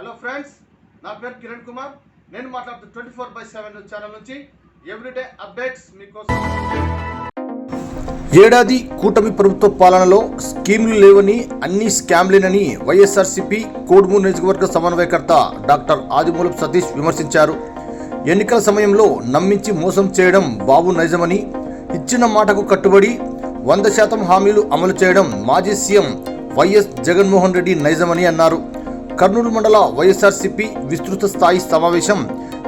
Hello friends నా పేరు కిరణ్ కుమార్. నేను మాట్లాడుతూ twenty four by seven channel నుంచి ఎవ్రీడే అప్డేట్స్ మీకోసం. ఏడాది కూటమి ప్రభుత్వ పాలనలో స్కీములు లేవని అన్ని స్కామ్లేనని వైఎస్ఆర్సీపీ కోడుమూరు నియోజకవర్గ సమన్వయకర్త డాక్టర్ ఆదిమూలపు సతీష్ విమర్శించారు. ఎన్నికల సమయంలో నమ్మించి మోసం చేయడం బాబు నైజమని ఇచ్చిన మాటకు కట్టుబడి వంద శాతం హామీలు అమలు చేయడం మాజీ సీఎం వైఎస్ జగన్మోహన్ రెడ్డి నైజమని అన్నారు. కర్నూలు మండల వైఎస్ఆర్సీపీ విస్తృత స్థాయి సమావేశం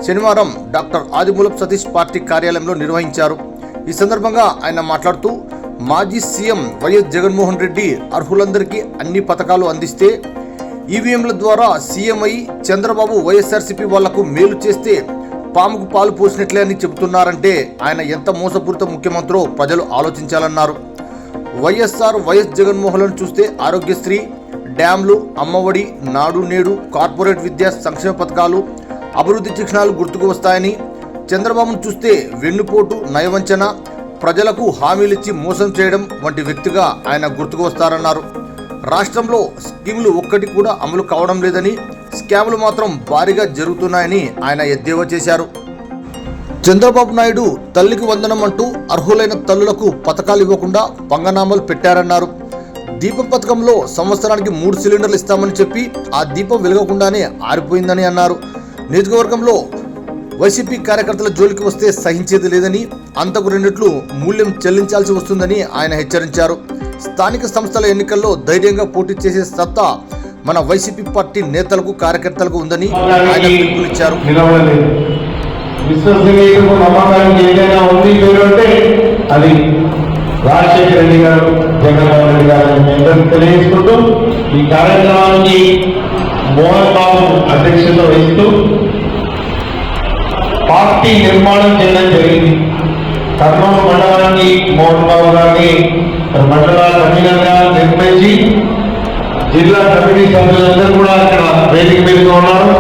శనివారం డాక్టర్ ఆదిమూలపు సతీష్ పార్టీ కార్యాలయంలో నిర్వహించారు. ఈ సందర్భంగా ఆయన మాట్లాడుతూ మాజీ సీఎం వైఎస్ జగన్మోహన్ రెడ్డి అర్హులందరికీ అన్ని పథకాలు అందిస్తే ఈవీఎంల ద్వారా సీఎం అయి చంద్రబాబు వైఎస్ఆర్సీపీ వాళ్ళకు మేలు చేస్తే పాముకు పాలు పోసినట్లే అని చెబుతున్నారంటే ఆయన ఎంత మోసపూరిత ముఖ్యమంత్రో ప్రజలు ఆలోచించాలన్నారు. వైఎస్ఆర్ వైఎస్ జగన్మోహన్లను చూస్తే ఆరోగ్యశ్రీ డ్యాంలు అమ్మఒడి నాడు నేడు కార్పొరేట్ విద్యా సంక్షేమ పథకాలు అభివృద్ధి చిహ్నాలు గుర్తుకు వస్తాయని చంద్రబాబును చూస్తే వెన్నుపోటు నయవంచన ప్రజలకు హామీలిచ్చి మోసం చేయడం వంటి వ్యక్తిగా ఆయన గుర్తుకు వస్తారన్నారు. రాష్ట్రంలో స్కీములు ఒక్కటి కూడా అమలు కావడం లేదని స్కాములు మాత్రం భారీగా జరుగుతున్నాయని ఆయన ఎద్దేవా చేశారు. చంద్రబాబు నాయుడు తల్లికి వందనం అంటూ అర్హులైన తల్లులకు పథకాలు ఇవ్వకుండా పంగనామాలు పెట్టారన్నారు. దీపం పథకంలో సంవత్సరానికి మూడు సిలిండర్లు ఇస్తామని చెప్పి ఆ దీపం వెలగకుండానే ఆరిపోయిందని అన్నారు. నియోజకవర్గంలో వైసీపీ కార్యకర్తల జోలికి వస్తే సహించేది లేదని అంతకు రెండిట్లు మూల్యం చెల్లించాల్సి వస్తుందని ఆయన హెచ్చరించారు. స్థానిక సంస్థల ఎన్నికల్లో ధైర్యంగా పోటీ చేసే సత్తా మన వైసీపీ పార్టీ నేతలకు కార్యకర్తలకు ఉందని ఆయన పిలుపునిచ్చారు. విశ్వసనీయతకు నమ్మకానికి ఏదైనా ఉంది పేరు అంటే అది రాజశేఖర రెడ్డి గారు జగన్మోహన్ రెడ్డి గారు అని తెలియజేసుకుంటూ ఈ కార్యక్రమానికి మోహన్ బాబు అధ్యక్షత వహిస్తూ పార్టీ నిర్మాణం చేయడం జరిగింది. కర్నూలు మండలాన్ని మోహన్ బాబు గారిని మండల కఠినంగా నిర్మించి జిల్లా కమిటీ సభ్యులందరూ కూడా ఇక్కడ వేదిక మీదుగా ఉన్నారు.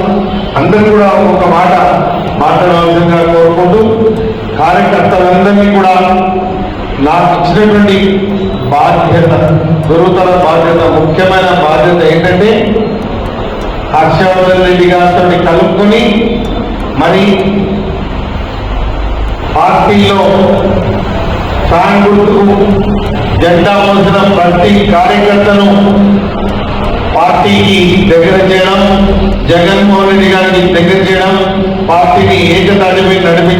అందరూ కూడా ఒక మాట మాట్లాడవలసిందిగా కోరుకుంటూ కార్యకర్తలందరినీ కూడా నాకు ఇచ్చినటువంటి బాధ్యత గురువుతర బాధ్యత ముఖ్యమైన బాధ్యత ఏంటంటే హర్షవర్ధన్ రెడ్డి గారితో కలుపుకొని మరి పార్టీలో ఫ్యాన్ గుర్తుకు జెండా మోసిన ప్రతి కార్యకర్తను పార్టీకి దగ్గర చేయడం జగన్మోహన్ రెడ్డి గారిని దగ్గర చేయడం పార్టీని ఏకతాటిపై నడిపి